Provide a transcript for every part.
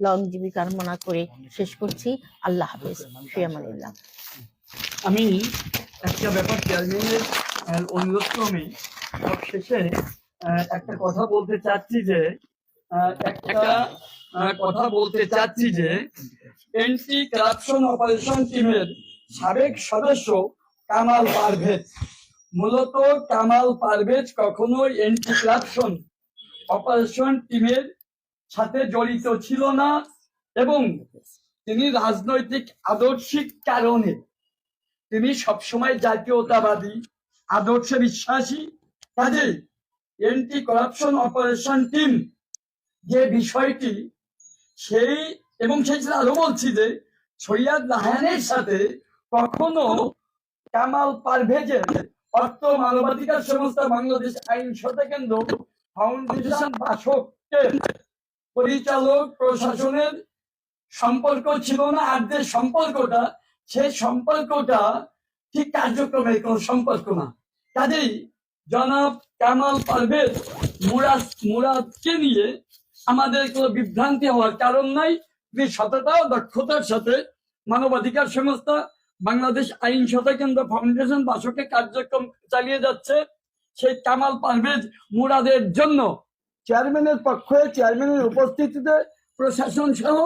লংজীবী কামনা করে শেষ করছি। আল্লাহ হাফেজ। ফিয়ামানুল্লাহ আমি একটা ব্যাপার চেয়ারম্যানের অনুরোধ ক্রমে সব শেষে আহ, একটা কথা বলতে চাচ্ছি যে আহ, একটা আহ, কথা বলতে চাচ্ছি যে এন্টি কারাপশন অপারেশন টিমের সাবেক সদস্য কামাল পারভেজ। মূলত কামাল পারভেজ কখনোই এন্টি কারাপশন অপারেশন টিমের সাথে জড়িত ছিল না এবং তিনি রাজনৈতিক আদর্শিক কারণে তিনি সবসময় জাতীয়তাবাদী, আদর্শে বিশ্বাসী। কাজে এন্টি কারাপশন অপারেশন টিম যে বিষয়টি, সেই এবং সেই সাথে আরও বলছি যে সৈয়দ রাহানের সাথে কখনো কামাল পারভেজের অর্থ মানবাধিকার সংস্থা বাংলাদেশ আইন সতা কেন্দ্র ফাউন্ডেশন বাসকের পরিচালক প্রশাসনের সম্পর্ক ছিল না, আর যে সম্পর্কটা সেই সম্পর্কটা ঠিক কার্যক্রমের কোন সম্পর্ক না। কাজেই জনাব কামাল পারভেজ মুরাদ, মুরাদকে নিয়ে আমাদের কোনো বিভ্রান্তি হওয়ার কারণ নাই। তিনি সততা ও দক্ষতার সাথে মানবাধিকার সংস্থা বাংলাদেশ আইন সতা কেন্দ্র ফাউন্ডেশন বাসকে কার্যক্রম চালিয়ে যাচ্ছে। সেই কামাল পারভেজ মুরাদের জন্য চেয়ারম্যানের পক্ষে, চেয়ারম্যানের উপস্থিতিতে প্রশাসন সহ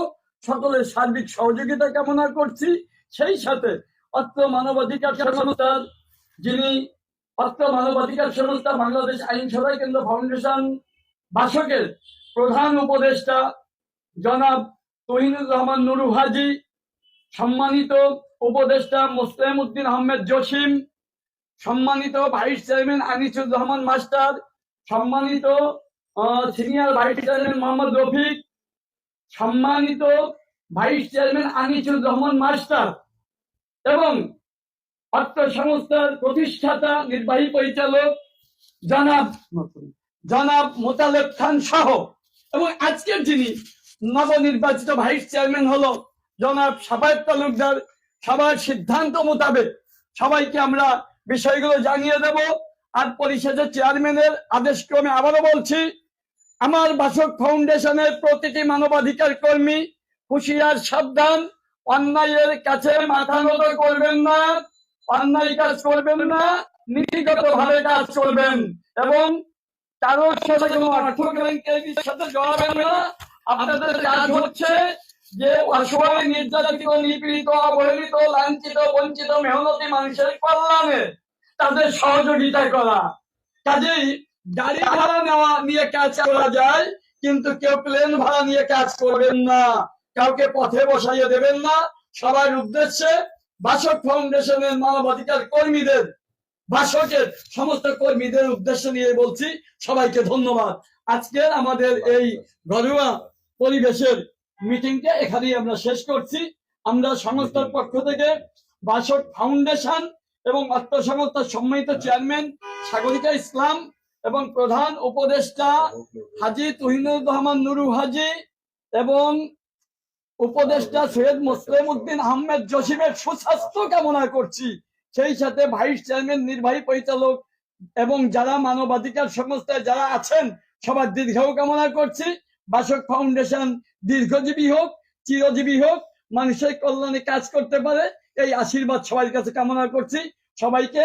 সকলের সার্বিক সহযোগিতা কামনা করছি। সেই সাথে অত্র মানবাধিকার সংস্থার যিনি অত্র মানবাধিকার সংস্থা বাংলাদেশ আইন কেন্দ্র ফাউন্ডেশন বাসকের প্রধান উপদেষ্টা জনাব তহিনুর রহমান নুরু হাজি, সম্মানিত উপদেষ্টা মোসলেম উদ্দিন আহমেদ জসিম, সম্মানিত vice chairman Anisur Rahman master, সম্মানিত senior vice chairman Mohammad Rafiq, সম্মানিত vice chairman Anisur Rahman master এবং অর্থ সংস্থার প্রতিষ্ঠাতা, নির্বাহী পরিচালক জনাব জনাব মোতালেব খান সহ। এবং আজকের যিনি নবনির্বাচিত ভাইস চেয়ারম্যান হলো জনাব সাবায়ত তালুকদার সবার সিদ্ধান্ত মোতাবেক। সবাইকে আমরা বিষয়গুলো জানিয়ে দেব। আর পরিষদের চেয়ারম্যানের আদেশক্রমে আবারও বলছি আমার বাসক ফাউন্ডেশনের প্রতিটি মানবাধিকার কর্মী হুঁশিয়ার সাবধান, অন্যায়ের কাছে মাথা নত করবেন না, অন্যায় কাজ করবেন না নীতিগত ভাবে কাজ করবেন এবং কারোর সাথে কোনো অর্থ কেলেঙ্কারির সাথে জড়াবেন না। আপনাদের কাজ হচ্ছে যে অসহায়, নির্যাতিত, নিপীড়িত, অবহেলিত, লাঞ্ছিত, বঞ্চিত, মেহনতি মানুষের কল্যাণে তাদের সহযোগিতা করা। কাজেই গাড়ি ভাড়া নেওয়া নিয়ে কাজ করা যায়, কিন্তু কেউ প্লেন ভাড়া নিয়ে কাজ করবেন না। কাউকে পথে বসাইয়ে দেবেন না। সবার উদ্দেশ্যে বাসক ফাউন্ডেশনের মানবাধিকার কর্মীদের, বাসকের সমস্ত কর্মীদের উদ্দেশ্য নিয়ে বলছি, সবাইকে ধন্যবাদ। আজকে আমাদের এই ঘরোয়া পরিবেশের মিটিংটা এখানেই আমরা শেষ করছি। আমরা সংস্থার পক্ষ থেকে বাসক ফাউন্ডেশন এবং অর্থ সংস্থার সম্মানিত চেয়ারম্যান সাগরিকা ইসলাম এবং প্রধান উপদেষ্টা হাজি তুহিনুর রহমান নুরু হাজি এবং উপদেষ্টা সৈয়দ মুসলিম উদ্দিন আহমেদ জসিমের সুস্বাস্থ্য কামনা করছি। সেই সাথে ভাইস চেয়ারম্যান, নির্বাহী পরিচালক এবং যারা মানবাধিকার সংস্থায় যারা আছেন, সবার দীর্ঘায়ু কামনা করছি। বাসক ফাউন্ডেশন দীর্ঘজীবী হোক, চিরজীবী হোক, মানুষের কল্যাণে কাজ করতে পারে, এই আশীর্বাদ সবার কাছে কামনা করছি। সবাইকে